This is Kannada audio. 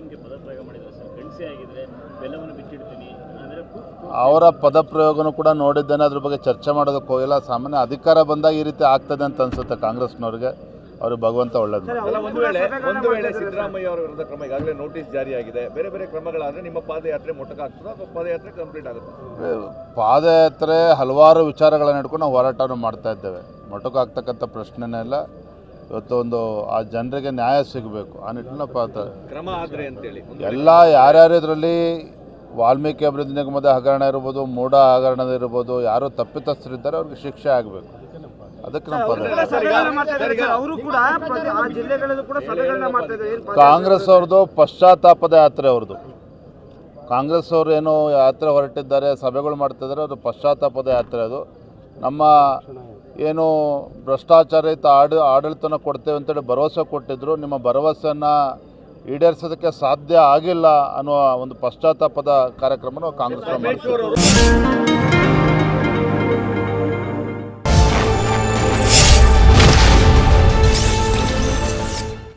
ನಿಮಗೆ ಪದಪ್ರಯೋಗ ಮಾಡಿದ್ರೆ ಸರ್? ಗಣಸಿ ಆಗಿದ್ರೆ ಬೆಲ್ಲವನ್ನು ಬಿಚ್ಚಿಡ್ತೀನಿ ಅಂದರೆ ಅವರ ಪದಪ್ರಯೋಗನೂ ಕೂಡ ನೋಡಿದ್ದೇನೆ. ಅದ್ರ ಬಗ್ಗೆ ಚರ್ಚೆ ಮಾಡೋದಕ್ಕೆ ಹೋಗಿಲ್ಲ. ಸಾಮಾನ್ಯ ಅಧಿಕಾರ ಬಂದಾಗ ಈ ರೀತಿ ಆಗ್ತದೆ ಅಂತ ಅನ್ಸುತ್ತೆ ಕಾಂಗ್ರೆಸ್ನವ್ರಿಗೆ. ಅವರು ಭಗವಂತ ಒಳ್ಳೇದು. ಅಲ್ಲ ಒಂದು ವೇಳೆ ಒಂದು ವೇಳೆ ಸಿದ್ದರಾಮಯ್ಯ ಅವರ ವಿರುದ್ಧ ಕ್ರಮ ಈಗಾಗಲೇ ನೋಟಿಸ್ ಜಾರಿಯಾಗಿದೆ ಬೇರೆ ಬೇರೆ ಕ್ರಮಗಳಾದ್ರೆ ನಿಮ್ಮ ಪಾದಯಾತ್ರೆ ಮೊಟಕಾಗ್ತದೆ ಅಥವಾ ಪಾದಯಾತ್ರೆ ಕಂಪ್ಲೀಟ್ ಆಗುತ್ತೆ? ಪಾದಯಾತ್ರೆ ಹಲವಾರು ವಿಚಾರಗಳನ್ನು ಹಿಡ್ಕೊಂಡು ನಾವು ಹೋರಾಟವನ್ನು ಮಾಡ್ತಾ ಇದ್ದೇವೆ. ಮೊಟಕಾಗ್ತಕ್ಕಂಥ ಪ್ರಶ್ನೆನೇ ಇಲ್ಲ. ಇವತ್ತು ಒಂದು ಆ ಜನರಿಗೆ ನ್ಯಾಯ ಸಿಗಬೇಕು. ಆ ನಿಟ್ಟಿನ ಪಾತ್ರ. ಕ್ರಮ ಆದ್ರೆ ಅಂತೇಳಿ. ಒಂದು ಎಲ್ಲ ಯಾರ್ಯಾರು ಇದರಲ್ಲಿ ವಾಲ್ಮೀಕಿ ಅಭಿವೃದ್ಧಿ ನಿಗಮದ ಹಗರಣ ಇರ್ಬೋದು ಮೂಢ ಹಗರಣ ಇರ್ಬೋದು ಯಾರು ತಪ್ಪಿತಸ್ಥರಿದ್ದಾರೆ ಅವ್ರಿಗೆ ಶಿಕ್ಷೆ ಆಗಬೇಕು. ಅದಕ್ಕೆ ನಮ್ಮ ಪದ. ಸಭೆಗಳನ್ನ ಮಾಡ್ತಾ ಇದ್ದಾರೆ ಸರ್. ಅವರು ಕೂಡ ಪ್ರತಿ- ಆ ಜಿಲ್ಲೆಗಳಲ್ಲೂ ಕೂಡ ಸಭೆಗಳನ್ನ ಮಾಡ್ತಾ ಇದ್ದಾರೆ. ಏನ್ ಪಾದಯಾತ್ರೆ- ಕಾಂಗ್ರೆಸ್ ಅವ್ರದ್ದು ಪಶ್ಚಾತ್ತಾಪದ ಯಾತ್ರೆ ಅವ್ರದ್ದು. ಕಾಂಗ್ರೆಸ್ ಅವರು ಏನು ಯಾತ್ರೆ ಹೊರಟಿದ್ದಾರೆ ಸಭೆಗಳು ಮಾಡ್ತಿದ್ದಾರೆ ಅದು ಪಶ್ಚಾತ್ತಾಪದ ಯಾತ್ರೆ ಅದು. ನಮ್ಮ ಏನು ಭ್ರಷ್ಟಾಚಾರಯುತ ಆಡ, ಆಡಳಿತನ ಕೊಡ್ತೇವೆ ಅಂತೇಳಿ ಭರವಸೆ ಕೊಟ್ಟಿದ್ದರು ನಿಮ್ಮ ಭರವಸೆಯನ್ನು ಈಡೇರಿಸೋದಕ್ಕೆ ಸಾಧ್ಯ ಆಗಿಲ್ಲ ಅನ್ನುವ ಒಂದು ಪಶ್ಚಾತ್ತಾಪದ ಕಾರ್ಯಕ್ರಮನ ಕಾಂಗ್ರೆಸ್